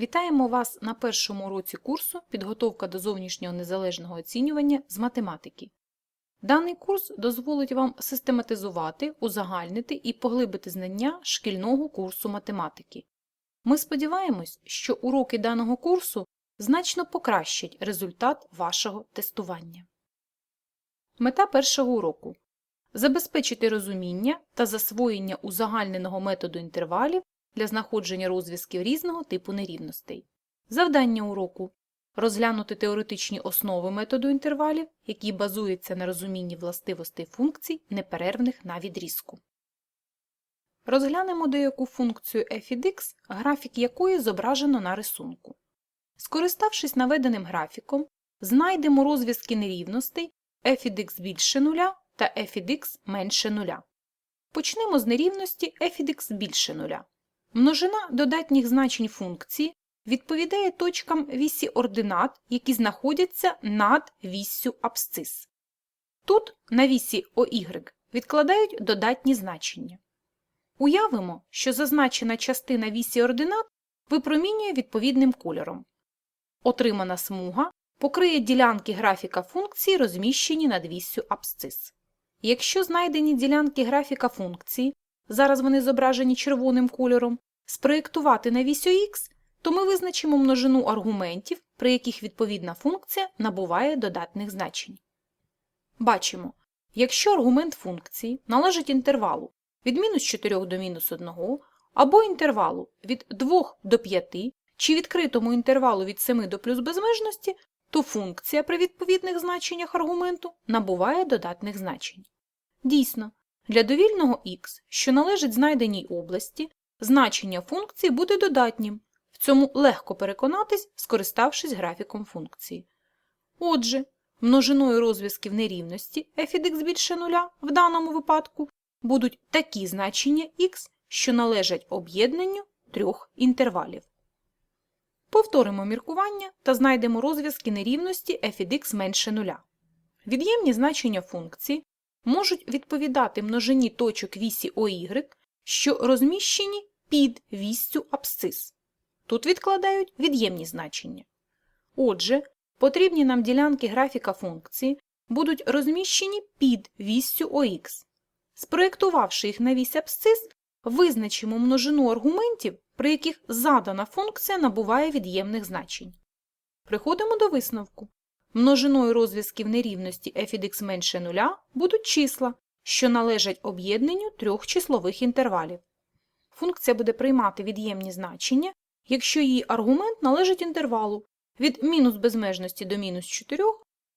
Вітаємо вас на першому уроці курсу Підготовка до зовнішнього незалежного оцінювання з математики. Даний курс дозволить вам систематизувати, узагальнити і поглибити знання шкільного курсу математики. Ми сподіваємось, що уроки даного курсу значно покращать результат вашого тестування. Мета першого уроку забезпечити розуміння та засвоєння узагальненого методу інтервалів для знаходження розв'язків різного типу нерівностей. Завдання уроку розглянути теоретичні основи методу інтервалів, які базуються на розумінні властивостей функцій, неперервних на відрізку. Розглянемо деяку функцію f від x, графік якої зображено на рисунку. Скориставшись наведеним графіком, знайдемо розв'язки нерівностей f від x більше нуля та f від x менше нуля. Почнемо з нерівності f від x більше нуля. Множина додатніх значень функції відповідає точкам вісі ординат, які знаходяться над віссю абсцис. Тут на вісі OY відкладають додатні значення. Уявимо, що зазначена частина вісі ординат випромінює відповідним кольором. Отримана смуга покриє ділянки графіка функції, розміщені над віссю абсцис. Якщо знайдені ділянки графіка функції, зараз вони зображені червоним кольором, спроєктувати на вісю х, то ми визначимо множину аргументів, при яких відповідна функція набуває додатних значень. Бачимо, якщо аргумент функції належить інтервалу від мінус 4 до мінус 1, або інтервалу від 2 до 5, чи відкритому інтервалу від 7 до плюс безмежності, то функція при відповідних значеннях аргументу набуває додатних значень. Дійсно, для довільного х, що належить знайденій області, значення функції буде додатнім. В цьому легко переконатись, скориставшись графіком функції. Отже, множиною розв'язків нерівності f від x більше нуля в даному випадку будуть такі значення х, що належать об'єднанню трьох інтервалів. Повторимо міркування та знайдемо розв'язки нерівності f від x менше нуля. Від'ємні значення функції можуть відповідати множині точок вісі OY, що розміщені під вістю абсцис. Тут відкладають від'ємні значення. Отже, потрібні нам ділянки графіка функції будуть розміщені під вістю ОХ. Спроєктувавши їх на вісь абсцис, визначимо множину аргументів, при яких задана функція набуває від'ємних значень. Приходимо до висновку. Множиною розв'язків нерівності f x менше нуля будуть числа, що належать об'єднанню трьох числових інтервалів. Функція буде приймати від'ємні значення, якщо її аргумент належить інтервалу від мінус безмежності до мінус 4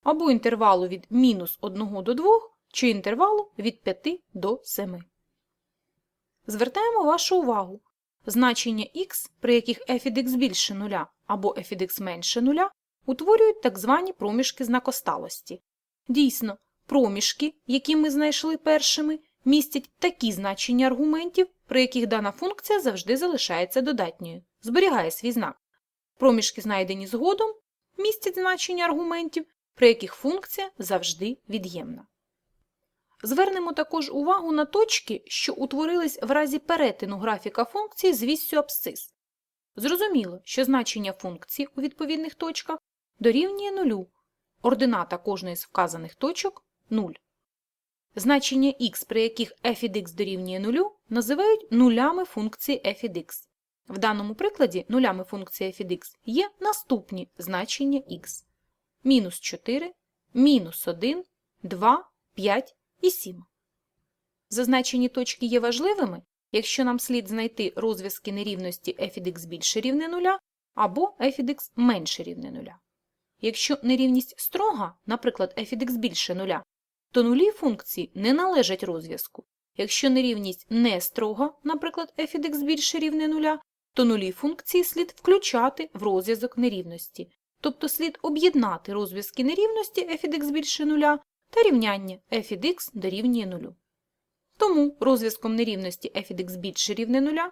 або інтервалу від мінус 1 до 2 чи інтервалу від 5 до 7. Звертаємо вашу увагу. Значення х, при яких f від x більше нуля або f від x менше нуля, утворюють так звані проміжки знакосталості. Дійсно, проміжки, які ми знайшли першими, містять такі значення аргументів, при яких дана функція завжди залишається додатньою, зберігає свій знак. Проміжки, знайдені згодом, містять значення аргументів, при яких функція завжди від'ємна. Звернемо також увагу на точки, що утворились в разі перетину графіка функції з віссю абсцис. Зрозуміло, що значення функції у відповідних точках дорівнює нулю. Ордината кожної з вказаних точок 0. Значення х, при яких f від x дорівнює нулю, називають нулями функції f від x. В даному прикладі нулями функції f від x є наступні значення х. Мінус 4, мінус 1, 2, 5 і 7. Зазначені точки є важливими, якщо нам слід знайти розв'язки нерівності f від x більше рівне нуля або f від x менше рівне нуля. Якщо нерівність строга, наприклад, f від x більше нуля, то нулі функції не належать розв'язку. Якщо нерівність не строга, наприклад, f від x більше рівне нуля, то нулі функції слід включати в розв'язок нерівності, тобто слід об'єднати розв'язки нерівності f від x більше нуля та рівняння f від x дорівнює нулю. Тому розв'язком нерівності f від x більше рівне нуля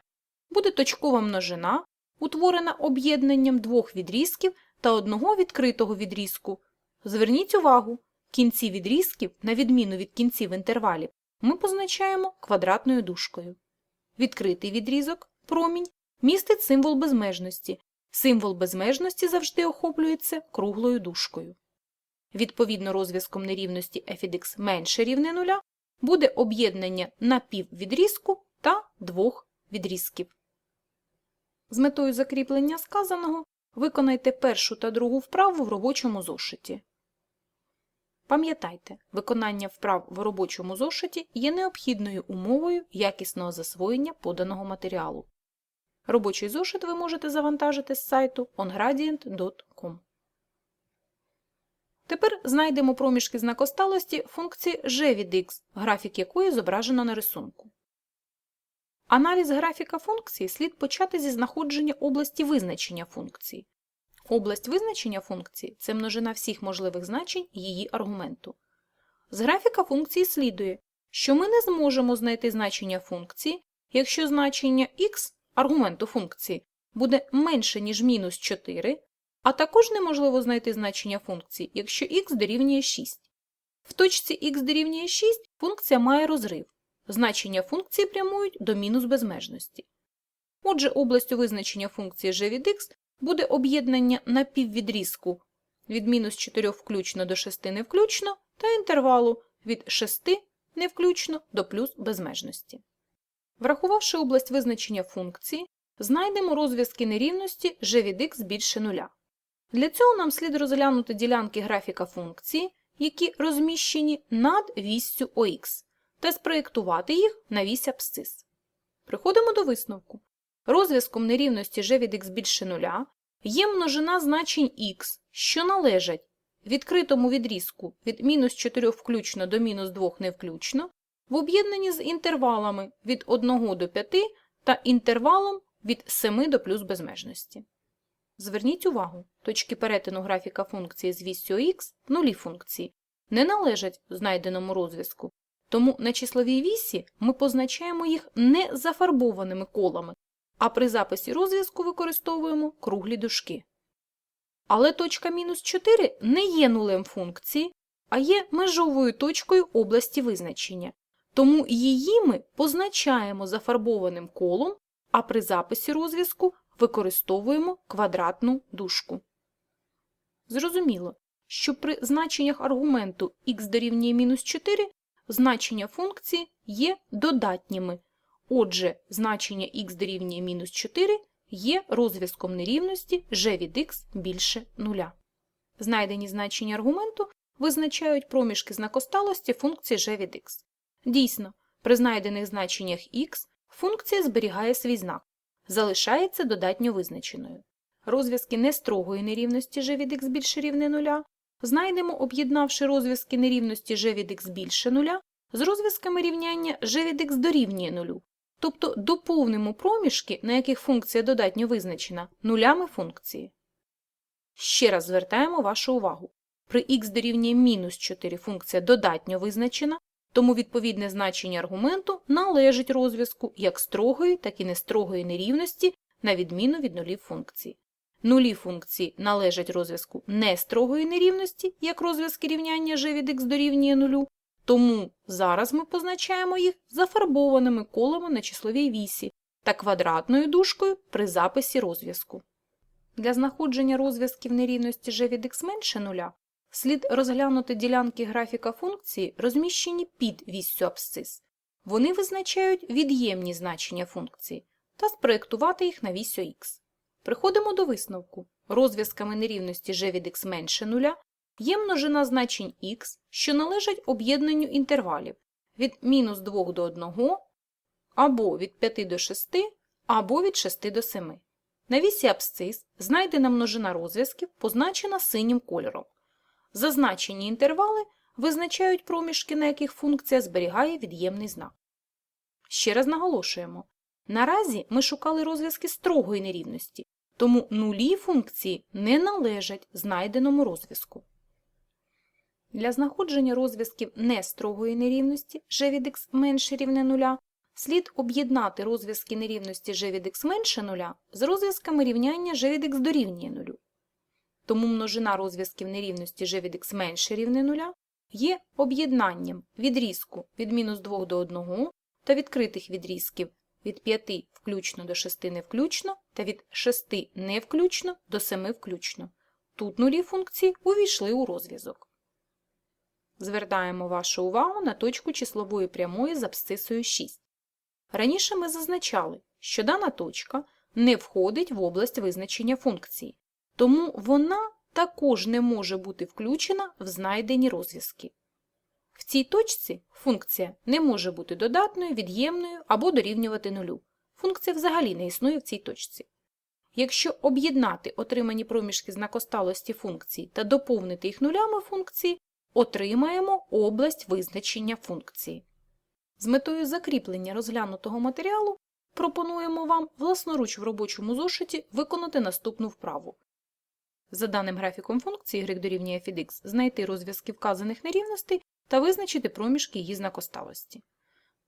буде точкова множина, утворена об'єднанням двох відрізків та одного відкритого відрізку. Зверніть увагу, кінці відрізків, на відміну від кінців інтервалів, ми позначаємо квадратною дужкою. Відкритий відрізок, промінь, містить символ безмежності, Символ безмежності завжди охоплюється круглою дужкою. Відповідно розв'язком нерівності f від x менше рівне нуля буде об'єднання напіввідрізку та двох відрізків. З метою закріплення сказаного виконайте першу та другу вправу в робочому зошиті. Пам'ятайте, виконання вправ в робочому зошиті є необхідною умовою якісного засвоєння поданого матеріалу. Робочий зошит ви можете завантажити з сайту ongradient.com. Тепер знайдемо проміжки знакосталості функції g від x, графік якої зображено на рисунку. Аналіз графіка функції слід почати зі знаходження області визначення функції. Область визначення функції – це множина всіх можливих значень її аргументу. З графіка функції слідує, що ми не зможемо знайти значення функції, якщо значення x аргументу функції буде менше, ніж мінус 4, а також неможливо знайти значення функції, якщо x дорівнює 6. В точці x дорівнює 6 функція має розрив. Значення функції прямують до мінус безмежності. Отже, областю визначення функції g від x буде об'єднання напіввідрізку від мінус 4 включно до 6 не включно та інтервалу від 6 не включно до плюс безмежності. Врахувавши область визначення функції, знайдемо розв'язки нерівності g від x більше нуля. Для цього нам слід розглянути ділянки графіка функції, які розміщені над віссю ОХ, та спроєктувати їх на вісь абсцис. Приходимо до висновку. Розв'язком нерівності g від x більше нуля є множина значень x, що належать відкритому відрізку від мінус 4 включно до мінус 2 не включно, в об'єднанні з інтервалами від 1 до 5 та інтервалом від 7 до плюс безмежності. Зверніть увагу, точки перетину графіка функції з віссю х нулі функції не належать знайденому розв'язку, тому на числовій вісі ми позначаємо їх не зафарбованими колами, а при записі розв'язку використовуємо круглі дужки. Але точка мінус 4 не є нулем функції, а є межовою точкою області визначення, тому її ми позначаємо зафарбованим колом, а при записі розв'язку використовуємо квадратну дужку. Зрозуміло, що при значеннях аргументу х дорівнює мінус 4 значення функції є додатніми, отже, значення х дорівнює мінус 4 є розв'язком нерівності g від x більше нуля. Знайдені значення аргументу визначають проміжки знакосталості функції g від x. Дійсно, при знайдених значеннях х функція зберігає свій знак, залишається додатньо визначеною. Розв'язки нестрогої нерівності g від x більше рівне нуля знайдемо, об'єднавши розв'язки нерівності g від x більше нуля з розв'язками рівняння g від x дорівнює нулю, тобто доповнимо проміжки, на яких функція додатньо визначена, нулями функції. Ще раз звертаємо вашу увагу. При х дорівнює мінус 4 функція додатньо визначена, тому відповідне значення аргументу належить розв'язку як строгої, так і нестрогої нерівності на відміну від нулів функції. Нулі функції належать розв'язку нестрогої нерівності, як розв'язки рівняння g від x дорівнює нулю, тому зараз ми позначаємо їх зафарбованими колами на числовій вісі та квадратною дужкою при записі розв'язку. Для знаходження розв'язків нерівності g від x менше нуля слід розглянути ділянки графіка функції, розміщені під віссю абсцис. Вони визначають від'ємні значення функції та спроєктувати їх на вісю х. Приходимо до висновку. Розв'язками нерівності g від x менше нуля є множина значень х, що належать об'єднанню інтервалів від мінус 2 до 1 або від 5 до 6, або від 6 до 7. На вісі абсцис знайдена множина розв'язків, позначена синім кольором. Зазначені інтервали визначають проміжки, на яких функція зберігає від'ємний знак. Ще раз наголошуємо. Наразі ми шукали розв'язки строгої нерівності, тому нулі функції не належать знайденому розв'язку. Для знаходження розв'язків нестрогої нерівності g від x менше рівне нуля слід об'єднати розв'язки нерівності g від x менше нуля з розв'язками рівняння g від x дорівнює нулю. Тому множина розв'язків нерівності g від x менше рівне нуля є об'єднанням відрізку від мінус 2 до 1 та відкритих відрізків від 5 включно до 6 не включно та від 6 не включно до 7 включно. Тут нулі функції увійшли у розв'язок. Звертаємо вашу увагу на точку числової прямої з абсцисою 6. Раніше ми зазначали, що дана точка не входить в область визначення функції, тому вона також не може бути включена в знайдені розв'язки. В цій точці функція не може бути додатною, від'ємною або дорівнювати нулю. Функція взагалі не існує в цій точці. Якщо об'єднати отримані проміжки знакосталості функції та доповнити їх нулями функції, отримаємо область визначення функції. З метою закріплення розглянутого матеріалу пропонуємо вам власноруч в робочому зошиті виконати наступну вправу. За даним графіком функції y дорівнює f знайти розв'язки вказаних нерівностей та визначити проміжки її знакосталості.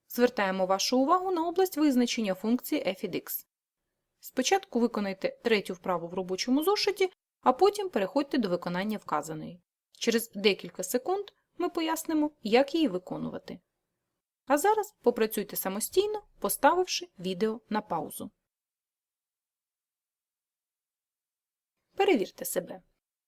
Звертаємо вашу увагу на область визначення функції f. Спочатку виконайте третю вправу в робочому зошиті, а потім переходьте до виконання вказаної. Через декілька секунд ми пояснимо, як її виконувати. А зараз попрацюйте самостійно, поставивши відео на паузу. Перевірте себе.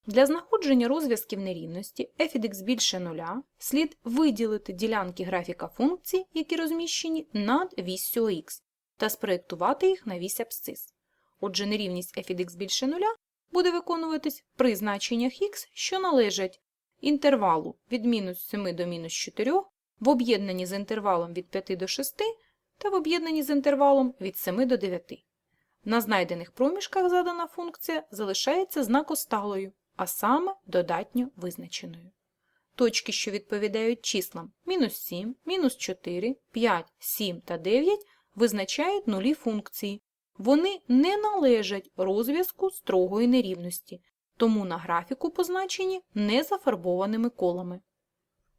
Для знаходження розв'язків нерівності f більше нуля слід виділити ділянки графіка функцій, які розміщені над віссю х, та спроєктувати їх на вісь абсцис. Отже, нерівність f більше нуля буде виконуватись при значеннях х, що належать інтервалу від мінус 7 до мінус 4 в об'єднанні з інтервалом від 5 до 6 та в об'єднанні з інтервалом від 7 до 9. На знайдених проміжках задана функція залишається знакосталою, а саме додатньо визначеною. Точки, що відповідають числам мінус 7, мінус 4, 5, 7 та 9, визначають нулі функції. Вони не належать розв'язку строгої нерівності, тому на графіку позначені незафарбованими колами.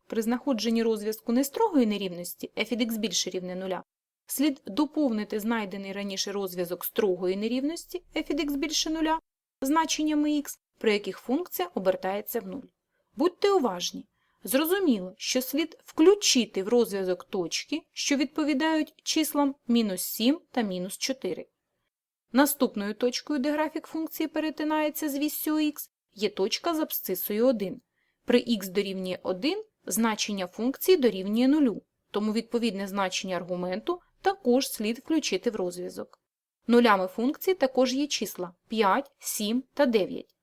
При знаходженні розв'язку нестрогої нерівності f від x більше рівне нуля, слід доповнити знайдений раніше розв'язок строгої нерівності f від x більше нуля значеннями x, при яких функція обертається в нуль. Будьте уважні. Зрозуміло, що слід включити в розв'язок точки, що відповідають числам мінус 7 та мінус 4. Наступною точкою, де графік функції перетинається з віссю х, є точка з абсцисою 1. При х дорівнює 1 значення функції дорівнює 0, тому відповідне значення аргументу також слід включити в розв'язок. Нулями функції також є числа 5, 7 та 9.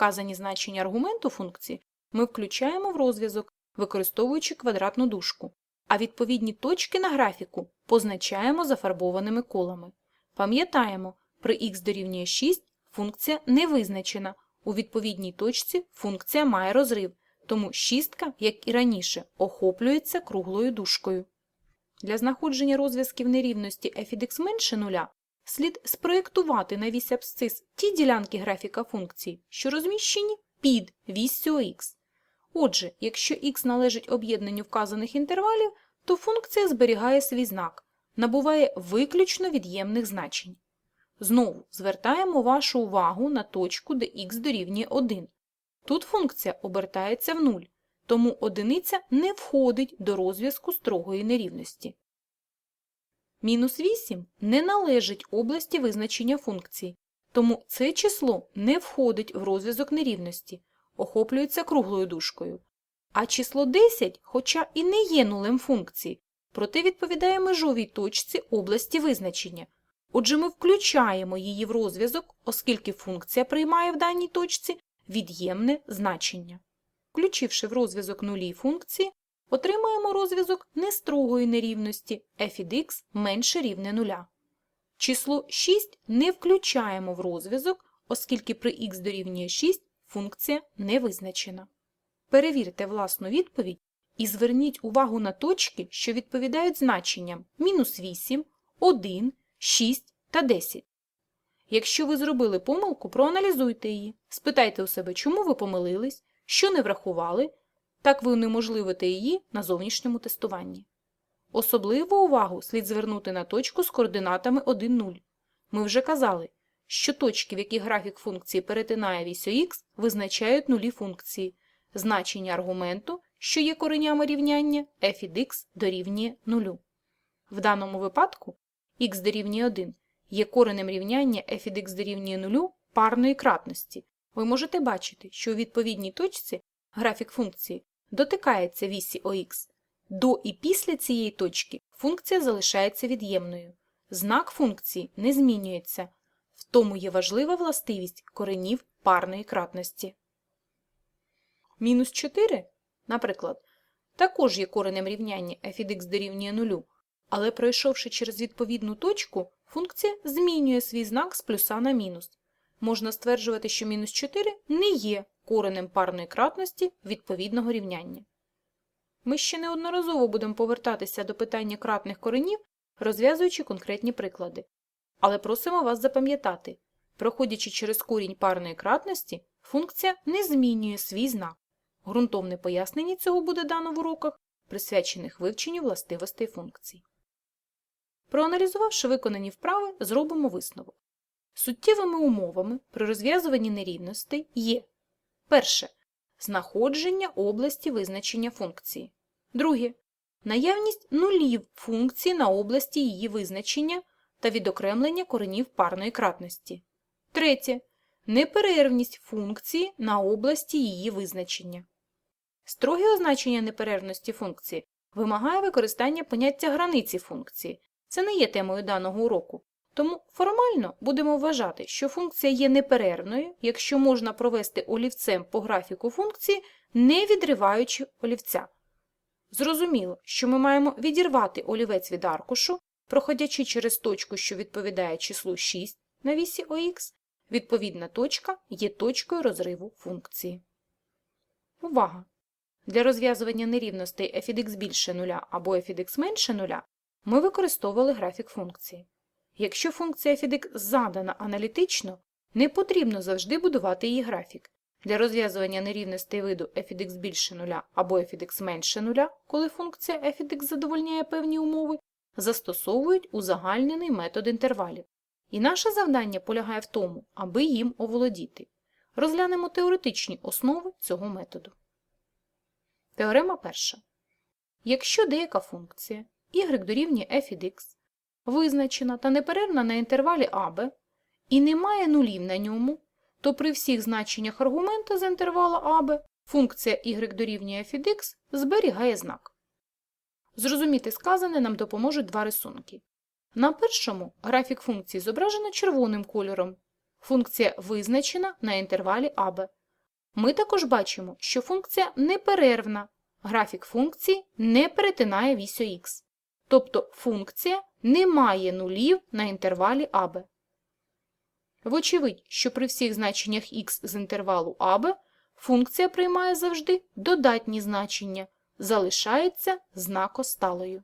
Вказані значення аргументу функції ми включаємо в розв'язок, використовуючи квадратну дужку, а відповідні точки на графіку позначаємо зафарбованими колами. Пам'ятаємо, при х дорівнює 6 функція не визначена. У відповідній точці функція має розрив, тому шістка, як і раніше, охоплюється круглою дужкою. Для знаходження розв'язків нерівності f від x менше нуля слід спроєктувати на вісь абсцис ті ділянки графіка функції, що розміщені під віссю х. Отже, якщо х належить об'єднанню вказаних інтервалів, то функція зберігає свій знак, набуває виключно від'ємних значень. Знову звертаємо вашу увагу на точку, де х дорівнює 1. Тут функція обертається в 0, тому одиниця не входить до розв'язку строгої нерівності. Мінус 8 не належить області визначення функції, тому це число не входить в розв'язок нерівності, охоплюється круглою дужкою. А число 10, хоча і не є нулем функції, проте відповідає межовій точці області визначення. Отже, ми включаємо її в розв'язок, оскільки функція приймає в даній точці від'ємне значення. Включивши в розв'язок нулі функції, отримаємо розв'язок нестрогої нерівності f від x менше рівне нуля. Число 6 не включаємо в розв'язок, оскільки при х дорівнює 6 функція не визначена. Перевірте власну відповідь і зверніть увагу на точки, що відповідають значенням мінус 8, 1, 6 та 10. Якщо ви зробили помилку, проаналізуйте її, спитайте у себе, чому ви помилились, що не врахували, так ви унеможливите її на зовнішньому тестуванні. Особливу увагу слід звернути на точку з координатами 1, 0. Ми вже казали, що точки, в яких графік функції перетинає вісю х, визначають нулі функції. Значення аргументу, що є коренями рівняння f від x дорівнює 0. В даному випадку х дорівнює 1 є коренем рівняння f від x дорівнює 0 парної кратності, ви можете бачити, що у відповідній точці графік функції дотикається вісі ОХ. До і після цієї точки функція залишається від'ємною. Знак функції не змінюється. В тому є важлива властивість коренів парної кратності. Мінус 4, наприклад, також є коренем рівняння f від x дорівнює 0, але пройшовши через відповідну точку, функція змінює свій знак з плюса на мінус. Можна стверджувати, що мінус 4 не є коренем парної кратності відповідного рівняння. Ми ще неодноразово будемо повертатися до питання кратних коренів, розв'язуючи конкретні приклади. Але просимо вас запам'ятати, проходячи через корінь парної кратності, функція не змінює свій знак. Грунтовне пояснення цього буде дано в уроках, присвячених вивченню властивостей функцій. Проаналізувавши виконані вправи, зробимо висновок. Суттєвими умовами при розв'язуванні нерівностей є перше знаходження області визначення функції. Друге наявність нулів функції на області її визначення та відокремлення коренів парної кратності. Третє неперервність функції на області її визначення. Строге означення неперервності функції вимагає використання поняття границі функції. Це не є темою даного уроку. Тому формально будемо вважати, що функція є неперервною, якщо можна провести олівцем по графіку функції, не відриваючи олівця. Зрозуміло, що ми маємо відірвати олівець від аркушу, проходячи через точку, що відповідає числу 6 на вісі ОХ, відповідна точка є точкою розриву функції. Увага! Для розв'язування нерівностей f x більше нуля або f менше нуля ми використовували графік функції. Якщо функція f задана аналітично, не потрібно завжди будувати її графік. Для розв'язування нерівностей виду f більше нуля або f менше нуля, коли функція f задовольняє певні умови, застосовують узагальнений метод інтервалів. І наше завдання полягає в тому, аби їм оволодіти. Розглянемо теоретичні основи цього методу. Теорема перша. Якщо деяка функція y дорівнює f від x визначена та неперервна на інтервалі AB і не має нулів на ньому, то при всіх значеннях аргументу з інтервала AB функція y дорівнює f x зберігає знак. Зрозуміти сказане нам допоможуть два рисунки. На першому графік функції зображено червоним кольором. Функція визначена на інтервалі AB. Ми також бачимо, що функція неперервна. Графік функції не перетинає вісю х. Тобто функція не має нулів на інтервалі AB. Вочевидь, що при всіх значеннях х з інтервалу AB функція приймає завжди додатні значення, залишається знакосталою.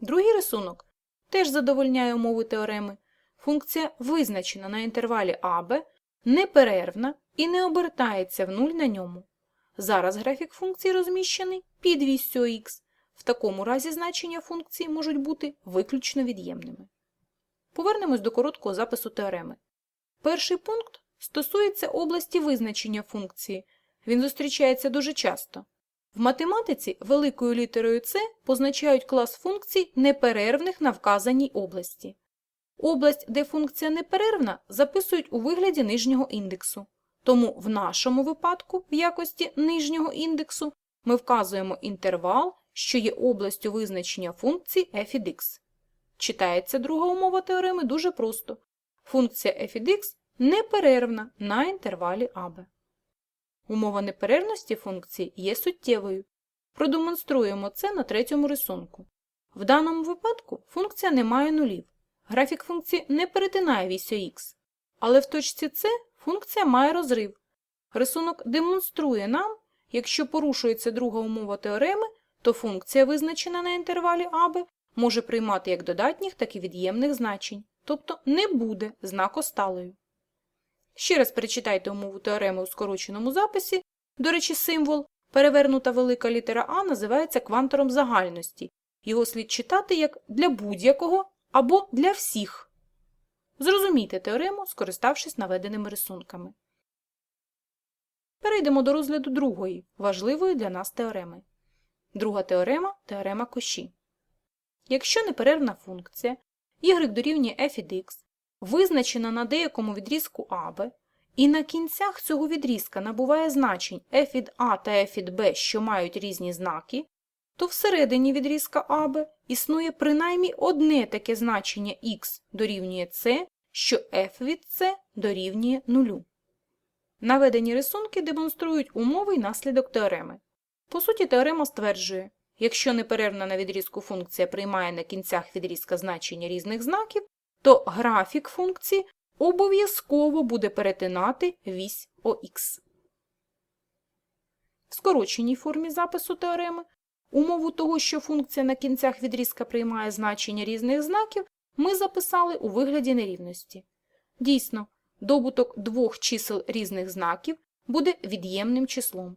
Другий рисунок теж задовольняє умови теореми. Функція визначена на інтервалі AB, неперервна і не обертається в нуль на ньому. Зараз графік функції розміщений під віссю х. В такому разі значення функції можуть бути виключно від'ємними. Повернемось до короткого запису теореми. Перший пункт стосується області визначення функції. Він зустрічається дуже часто. В математиці великою літерою С позначають клас функцій неперервних на вказаній області. Область, де функція неперервна, записують у вигляді нижнього індексу. Тому в нашому випадку, в якості нижнього індексу, ми вказуємо інтервал, що є областю визначення функції f від x. Читається друга умова теореми дуже просто. Функція f від x неперервна на інтервалі AB. Умова неперервності функції є суттєвою. Продемонструємо це на третьому рисунку. В даному випадку функція не має нулів. Графік функції не перетинає вісю х. Але в точці С функція має розрив. Рисунок демонструє нам, якщо порушується друга умова теореми, то функція, визначена на інтервалі AB, може приймати як додатніх, так і від'ємних значень, тобто не буде знакосталою. Ще раз перечитайте умову теореми у скороченому записі. До речі, символ, перевернута велика літера А, називається квантором загальності. Його слід читати як для будь-якого або для всіх. Зрозумійте теорему, скориставшись наведеними рисунками. Перейдемо до розгляду другої, важливої для нас теореми. Друга теорема теорема Коші. Якщо неперервна функція y дорівнює f від x, визначена на деякому відрізку АБ, і на кінцях цього відрізка набуває значень f від А та f від Б, що мають різні знаки, то всередині відрізка АБ існує принаймні одне таке значення x дорівнює c, що f від c дорівнює нулю. Наведені рисунки демонструють умовий наслідок теореми. По суті, теорема стверджує, якщо неперервна на відрізку функція приймає на кінцях відрізка значення різних знаків, то графік функції обов'язково буде перетинати вісь ОХ. В скороченій формі запису теореми умову того, що функція на кінцях відрізка приймає значення різних знаків, ми записали у вигляді нерівності. Дійсно, добуток двох чисел різних знаків буде від'ємним числом.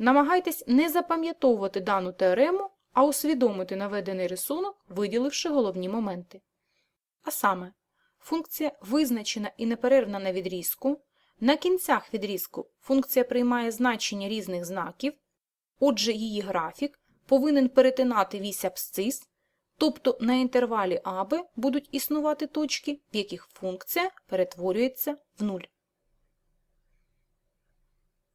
Намагайтесь не запам'ятовувати дану теорему, а усвідомити наведений рисунок, виділивши головні моменти. А саме, функція визначена і неперервна на відрізку, на кінцях відрізку функція приймає значення різних знаків, отже її графік повинен перетинати вісь абсцис, тобто на інтервалі АБ будуть існувати точки, в яких функція перетворюється в нуль.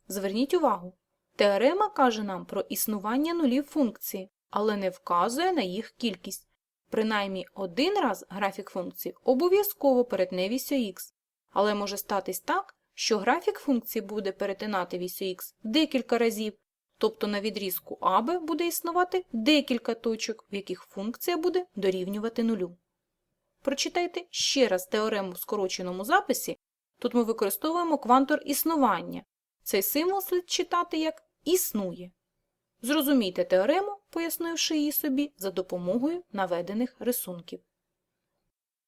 Зверніть увагу, теорема каже нам про існування нулів функції, але не вказує на їх кількість. Принаймні один раз графік функції обов'язково перетне вісю х, але може статись так, що графік функції буде перетинати вісю х декілька разів, тобто на відрізку АБ буде існувати декілька точок, в яких функція буде дорівнювати нулю. Прочитайте ще раз теорему в скороченому записі. Тут ми використовуємо квантор існування. Цей символ слід читати як існує. Зрозумійте теорему, пояснивши її собі за допомогою наведених рисунків.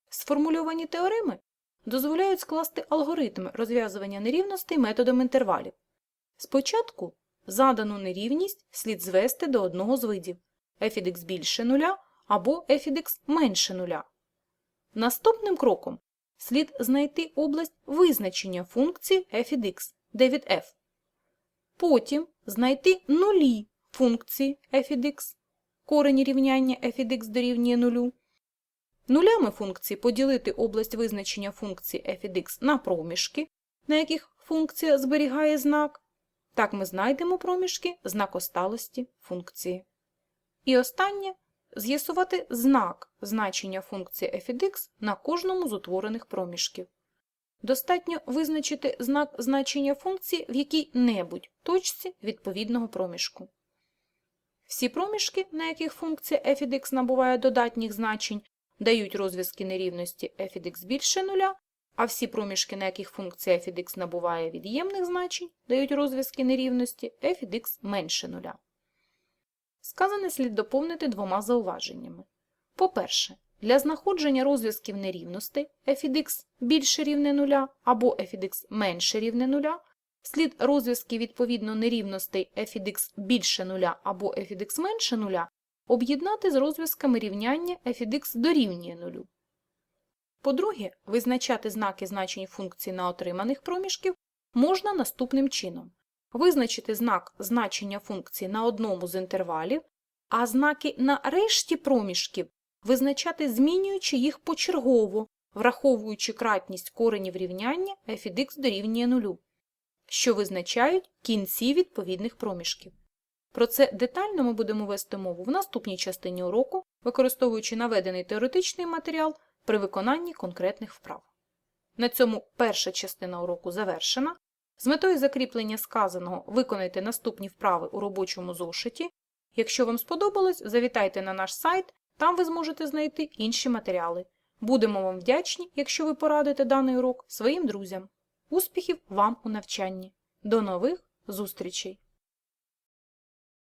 Сформульовані теореми дозволяють скласти алгоритм розв'язування нерівностей методом інтервалів. Спочатку задану нерівність слід звести до одного з видів f більше нуля або f менше нуля. Наступним кроком слід знайти область визначення функції f від x, f. Потім знайти нулі функції f від x, корені рівняння f дорівнює нулю. Нулями функції поділити область визначення функції f від x на проміжки, на яких функція зберігає знак. Так ми знайдемо проміжки знакосталості функції. І останнє з'ясувати знак значення функції f на кожному з утворених проміжків. Достатньо визначити знак значення функції в якій-небудь точці відповідного проміжку. Всі проміжки, на яких функція f від x набуває додатніх значень, дають розв'язки нерівності f від x більше нуля, а всі проміжки, на яких функція f від x набуває від'ємних значень, дають розв'язки нерівності f від x менше нуля. Сказане слід доповнити двома зауваженнями. По-перше, для знаходження розв'язків нерівностей f від x більше рівне нуля або f від x менше рівне нуля, слід розв'язки відповідно нерівностей f від x більше нуля або f від x менше нуля об'єднати з розв'язками рівняння f від дорівнює нулю. По-друге, визначати знаки значень функцій на отриманих проміжків можна наступним чином. Визначити знак значення функції на одному з інтервалів, а знаки на решті проміжків визначати змінюючи їх почергово, враховуючи кратність коренів рівняння f від дорівнює нулю, що визначають кінці відповідних проміжків. Про це детально ми будемо вести мову в наступній частині уроку, використовуючи наведений теоретичний матеріал при виконанні конкретних вправ. На цьому перша частина уроку завершена. З метою закріплення сказаного виконайте наступні вправи у робочому зошиті. Якщо вам сподобалось, завітайте на наш сайт, там ви зможете знайти інші матеріали. Будемо вам вдячні, якщо ви порадите даний урок своїм друзям. Успіхів вам у навчанні! До нових зустрічей!